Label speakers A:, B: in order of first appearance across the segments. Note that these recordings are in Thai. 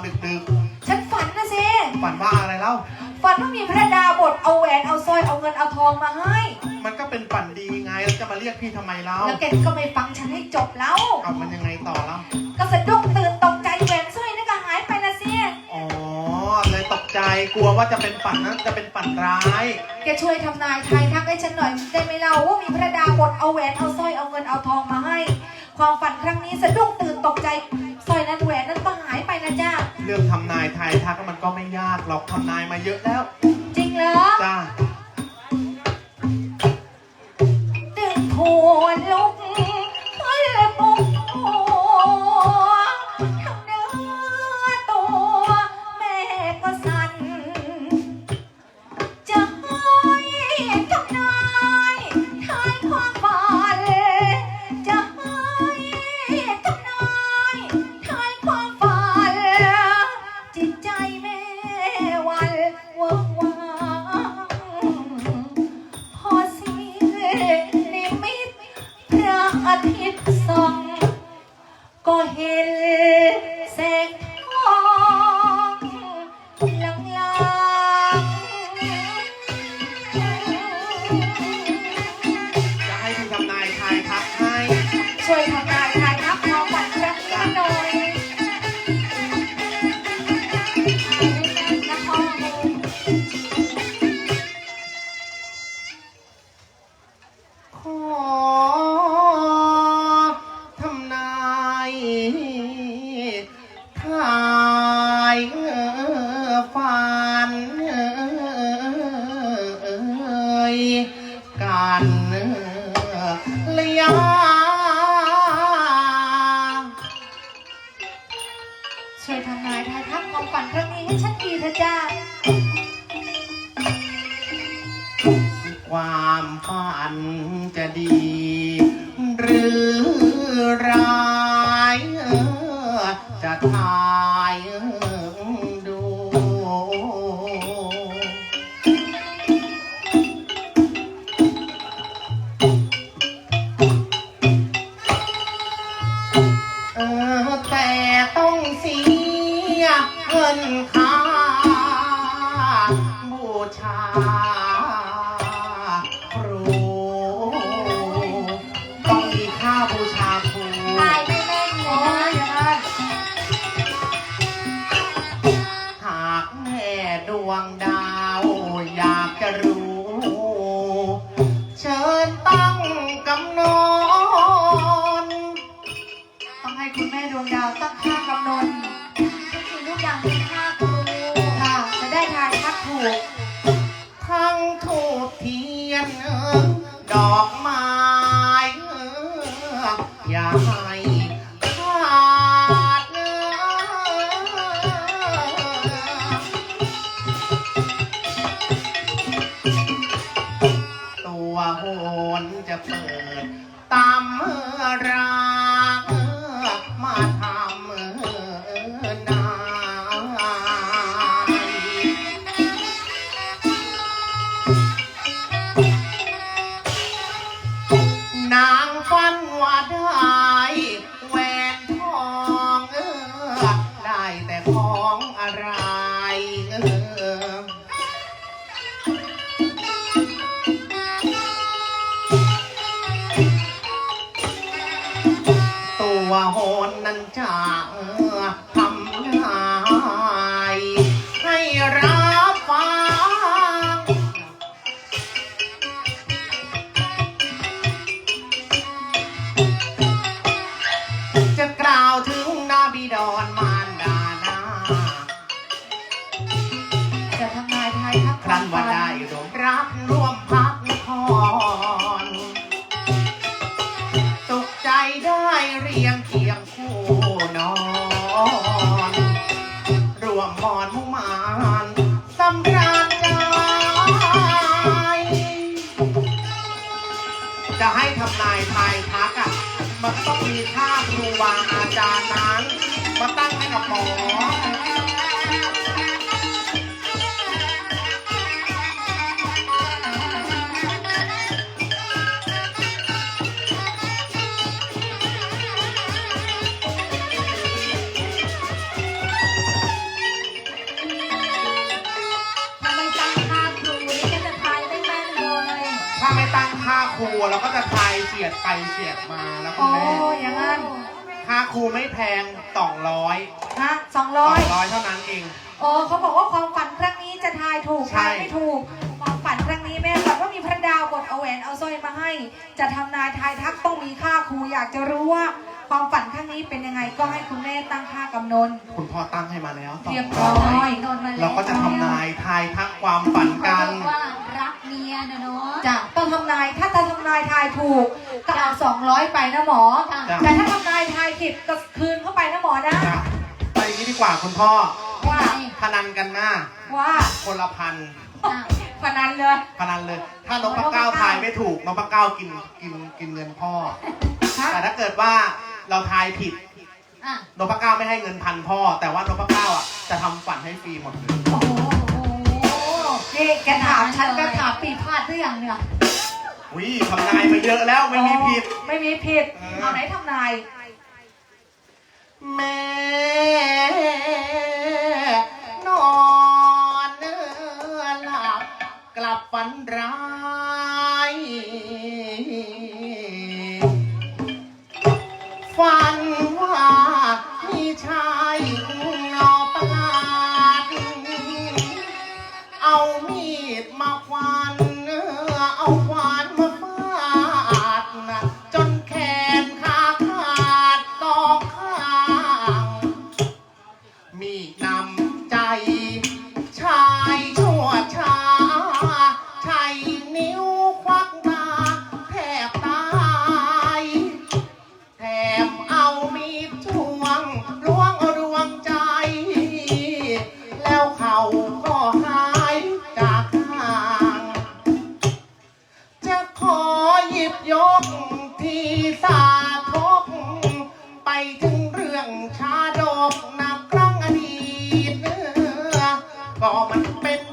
A: อะไร
B: กั
A: นตอนดึก
B: ฉันฝันนะเซ
A: ๆฝันว่าอะไรเล่า
B: ฝันว่ามีพระดาบทเอาแหวนเอาสร้อยเอาเงินเอาทองมาให้
A: มันก็เป็นฝันดีไงแล้วจะมาเรียกพี่ทำไมเล่า
B: แล้วแกก็ไม่ฟังฉันให้จบแล้ว
A: เอามันยังไงต่อเล่า
B: ก็สะดุ้งตื่นตกใจแหวนสร้อยนั่นก็หายไปนะเซ
A: อ๋อเลยตกใจกลัวว่าจะเป็นฝันนั้นจะเป็นฝันร้าย
B: แกช่วยทำนายทายทักให้ฉันหน่อยได้ไหมเล่าว่ามีพระดาบทเอาแหวนเอาสร้อยเอาเงินเอาทองมาให้ ความฝันครั้งนี้สะดุ้งตื่นตกใจสร้อยนั้นแหวนนั้นก็หายไป นะจ้า
A: เรื่องทำนายทายทักมันก็ไม่ยากหรอกทำนายมาเยอะแล้ว
B: จริงเหรอ
A: จ้า
B: ดึงโผลุก กันระยะช่วยทำนายทายทักความฝันครั้งนี้ให้ฉันทีเถอะจ้า
A: ความฝันจะดี รูเราก็จะ
B: ทาย
A: เฉียดไปเฉียดมาแล้วคุ
B: โอ้
A: ณแม่
B: อย่างนั้น
A: ค่าครูไม่แพงสองร้อย
B: ฮะสอง
A: ส
B: ร้
A: อ
B: อย
A: งร้อยเท่านั้นเอง
B: โอ้เขาบอกว่าความฝันครั้งนี้จะทายถูก
A: ใช่
B: ทายไม่ถูก ความฝันครั้งนี้แม่ฝันว่ามีพระดาวกดเอาแหวนเอาสร้อยมาให้ จะทำนายทายทักต้องมีค่าครูอยากจะรู้ว่า ความฝันครั้งนี้เป็นยังไงก็ให้คุณแม่ตั้งค่ากำนน
A: คุณพ่อตั้งให้มาแล้วสอง
B: เรียบ
A: ร้
B: ร้
A: อ
B: อยย
C: โดนมาแล้ว
A: เราก็จะทำนายทายทักความฝัน
C: เขา
A: กัน
C: เรียกว่ารักเมียนะเนาะ
B: จะต้องทำนายถ้าจะทำนายทายถูกก็เอาสองร้อยไปนะหมอ
C: จ้ะ
B: แต่ถ้าทำนายทายผิดก็คืนเข้าไปนะหมอนะ
A: นะไปอย่างนี้ดีกว่าคุณพ่อ
B: ว่า
A: พนันกันหน้า
B: ว่า
A: คนละพัน
C: อะ
B: พนันเลย
A: พนันเลย ถ้านกปะเก้าทายไม่ถูกนกปะเก้ากินกินกินเงินพ่อ
B: ฮะ
A: แต่ถ้าเกิดว่า เราทายผิด
C: อะ
A: นกปะเก้าไม่ให้เงินพันพ่อ แต่ว่านกปะเก้าอะจะทำฝันให้ฟรีหมดเลย
B: โอ้โหนี่แกถามฉันก็ถามปีพาดหรือยังเนี่ย
A: วิทำนายมาเยอะแล้วไม่มีผิด
B: ไม่มีผิด
A: เออ
B: เอาไหนทำนาย
A: แม่นอนเนื้อหลับกลับฝันร้า ย มันเป็น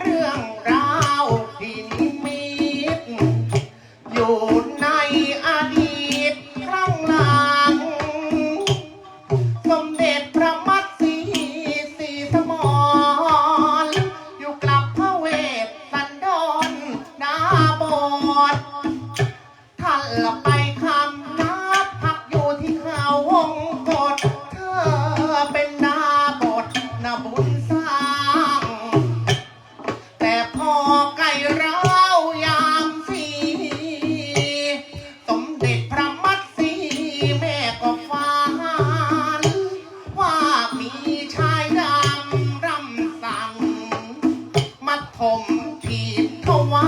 A: ผิดเพราะว่า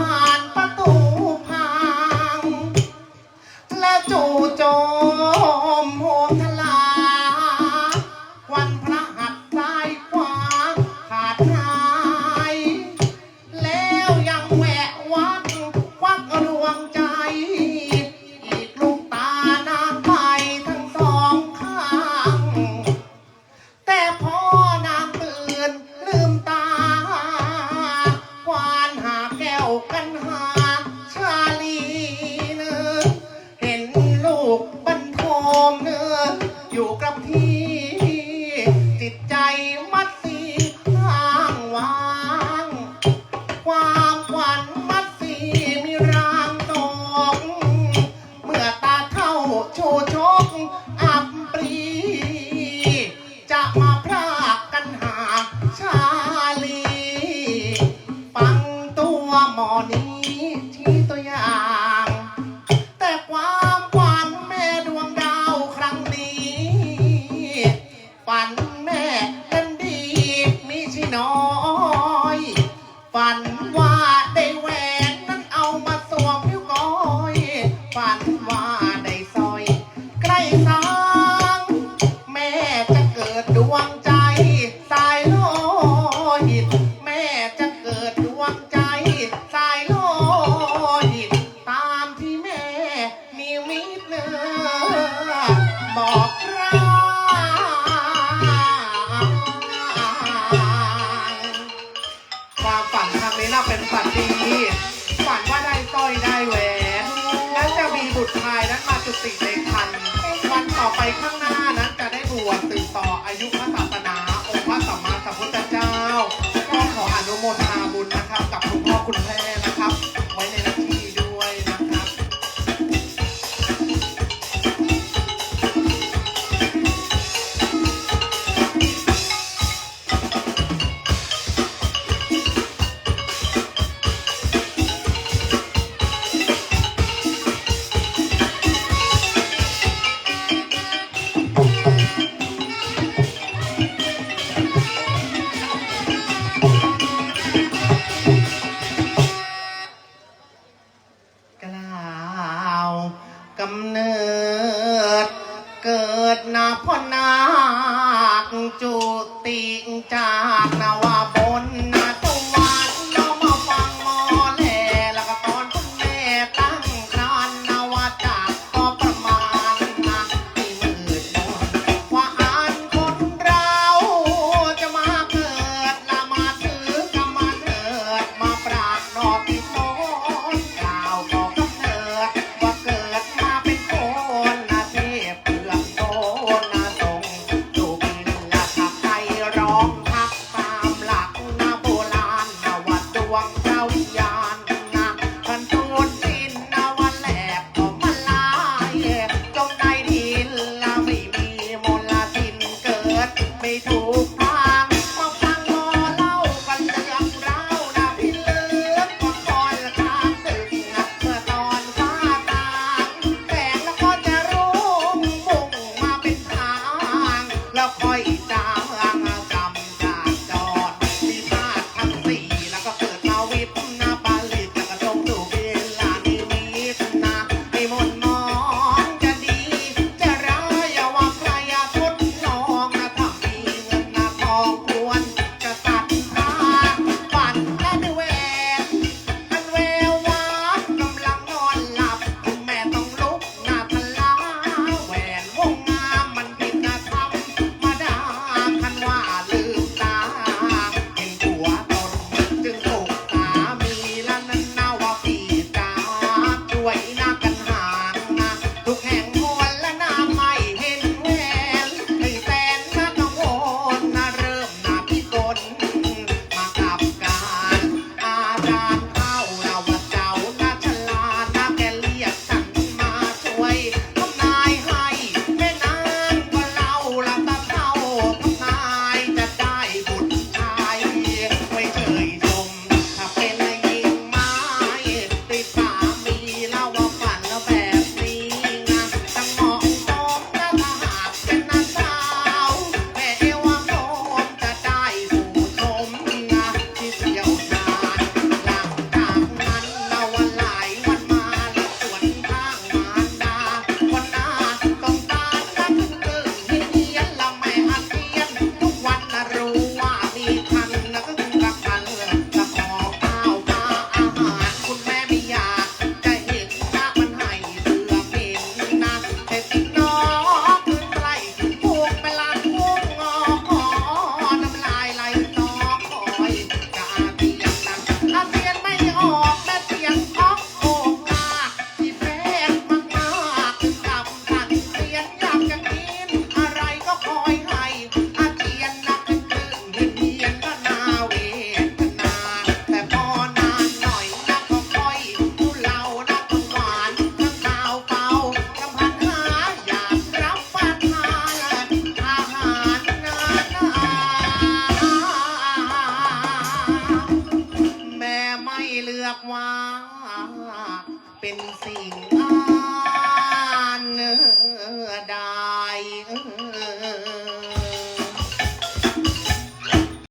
A: ข้างหน้า